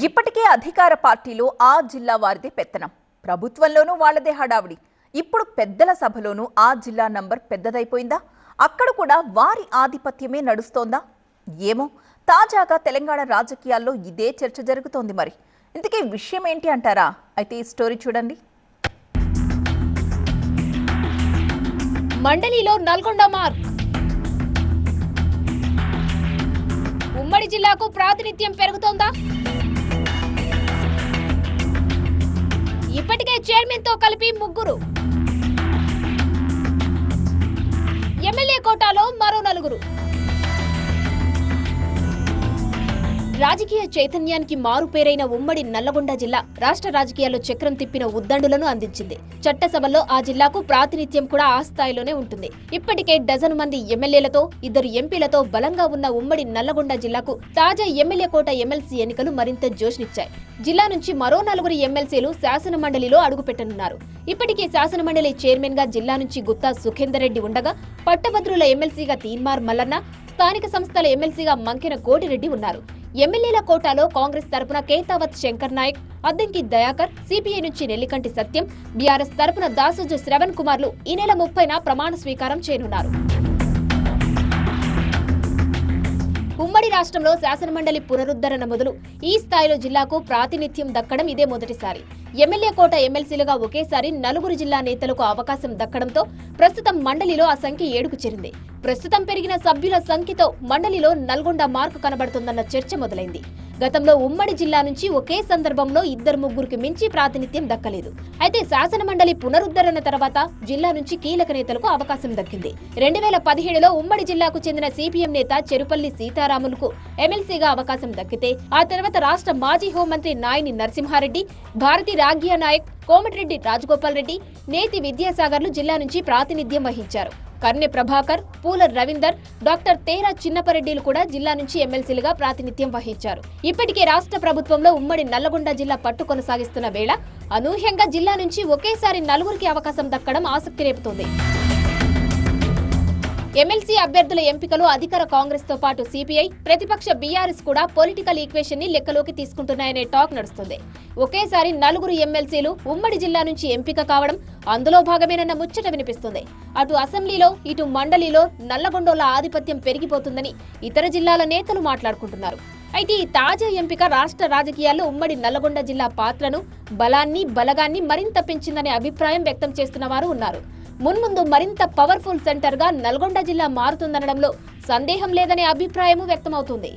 ఇప్పటికే అధికార పార్టీలో ఆ జిల్లా వారిదే పెత్తనం. ప్రభుత్వంలోనూ వాళ్ళదే హడావిడి. ఇప్పుడు పెద్దల సభలోనూ ఆ జిల్లా నంబర్ పెద్దదైపోయిందా? అక్కడ కూడా వారి ఆధిపత్యమే నడుస్తోందా? ఏమో తాజాగా తెలంగాణ రాజకీయాల్లో ఇదే చర్చ జరుగుతోంది మరి. ఇంతకీ విషయం ఏంటి అంటారా? అయితే ఈ స్టోరీ చూడండి. మండలిలో నల్గొండ మార్క్. ఉమ్మడి జిల్లాకు ప్రాతినిధ్యం పెరుగుతోందా? ఇప్పటికే చైర్మన్తో కలిపి ముగ్గురు. ఎమ్మెల్యే కోటాలో మరో రాజకీయ చైతన్యానికి మారుపేరైన ఉమ్మడి నల్లగొండ జిల్లా రాష్ట్ర రాజకీయాల్లో చక్రం తిప్పిన ఉద్దండులను అందించింది. చట్టసభలో ఆ జిల్లాకు ప్రాతినిధ్యం కూడా ఆ స్థాయిలోనే ఉంటుంది. ఇప్పటికే డజను మంది ఎమ్మెల్యేలతో ఇద్దరు ఎంపీలతో బలంగా ఉన్న ఉమ్మడి నల్లగొండ జిల్లాకు తాజా ఎమ్మెల్యే కోట ఎమ్మెల్సీ ఎన్నికలు మరింత జోష్నిచ్చాయి. జిల్లా నుంచి మరో నలుగురు ఎమ్మెల్సీలు శాసన మండలిలో అడుగుపెట్టనున్నారు. ఇప్పటికే శాసన మండలి చైర్మన్గా జిల్లా నుంచి గుత్తా సుఖేందర్ రెడ్డి ఉండగా పట్టభద్రుల ఎమ్మెల్సీగా తీన్మార్ మల్లన్న స్థానిక సంస్థల ఎమ్మెల్సీగా మంకెన కోటిరెడ్డి ఉన్నారు. ఎమ్మెల్యేల కోటాలో కాంగ్రెస్ తరపున కేతావత్ శంకర్ నాయక్ అద్దంకి దయాకర్ సిపిఐ నుంచి నెల్లికంటి సత్యం బీఆర్ఎస్ తరపున దాసోజు శ్రవణ్ కుమార్లు ఈ నెల ముప్పైన ప్రమాణ స్వీకారం చేయనున్నారు. రాష్ట్రంలో శాసనమండలి పునరుద్ధరణ మొదలు ఈ స్థాయిలో జిల్లాకు ప్రాతినిధ్యం దక్కడం ఇదే మొదటిసారి. ఎమ్మెల్యే కోట ఎమ్మెల్సీలుగా ఒకేసారి నలుగురు జిల్లా నేతలకు అవకాశం దక్కడంతో ప్రస్తుతం మండలిలో ఆ సంఖ్య ఏడుకు చేరింది. ప్రస్తుతం పెరిగిన సభ్యుల సంఖ్యతో మండలిలో నల్గొండ మార్కు కనబడుతుందన్న చర్చ మొదలైంది. గతంలో ఉమ్మడి జిల్లా నుంచి ఒకే సందర్భంలో ఇద్దరు ముగ్గురికి మించి ప్రాతినిధ్యం దక్కలేదు. అయితే శాసన మండలి పునరుద్ధరణ తర్వాత జిల్లా నుంచి కీలక నేతలకు అవకాశం దక్కింది. రెండు వేల పదిహేడులో ఉమ్మడి జిల్లాకు చెందిన సిపిఎం నేత చెరుపల్లి సీతారాములకు ఎమ్మెల్సీగా అవకాశం దక్కితే ఆ తర్వాత రాష్ట్ర మాజీ హోంమంత్రి నాయని నరసింహారెడ్డి భారతి రాగ్యా నాయక్ కోమటిరెడ్డి రాజగోపాల్ రెడ్డి నేతి విద్యాసాగర్లు జిల్లా నుంచి ప్రాతినిధ్యం వహించారు. కర్ణె ప్రభాకర్ పూల రవీందర్ డాక్టర్ తేరా చిన్నపరెడ్డిలు కూడా జిల్లా నుంచి ఎమ్మెల్సీలుగా ప్రాతినిధ్యం వహించారు. ఇప్పటికే రాష్ట్ర ప్రభుత్వంలో ఉమ్మడి నల్లగొండ జిల్లా పట్టు కొనసాగిస్తున్న వేళ అనూహ్యంగా జిల్లా నుంచి ఒకేసారి నలుగురికి అవకాశం దక్కడం ఆసక్తి రేపుతోంది. ఎమ్మెల్సీ అభ్యర్థుల ఎంపికలో అధికార కాంగ్రెస్తో పాటు సిపిఐ ప్రతిపక్ష బీఆర్ఎస్ కూడా పొలిటికల్ ఈక్వేషన్ని లెక్కలోకి తీసుకుంటున్నాయనే టాక్ నడుస్తుంది. ఒకేసారి నలుగురు ఎమ్మెల్సీలు ఉమ్మడి జిల్లా నుంచి ఎంపిక కావడం అందులో భాగమేనన్న ముచ్చట వినిపిస్తుంది. అటు అసెంబ్లీలో ఇటు మండలిలో నల్లగొండోల ఆధిపత్యం పెరిగిపోతుందని ఇతర జిల్లాల నేతలు మాట్లాడుకుంటున్నారు. అయితే ఈ తాజా ఎంపిక రాష్ట్ర రాజకీయాల్లో ఉమ్మడి నల్లగొండ జిల్లా పాత్రను బలాన్ని బలగాన్ని మరింత పెంచిందనే అభిప్రాయం వ్యక్తం చేస్తున్న వారు ఉన్నారు. మున్ముందు మరింత పవర్ఫుల్ సెంటర్గా నల్గొండ జిల్లా మారుతుందనడంలో సందేహం లేదనే అభిప్రాయము వ్యక్తమవుతుంది.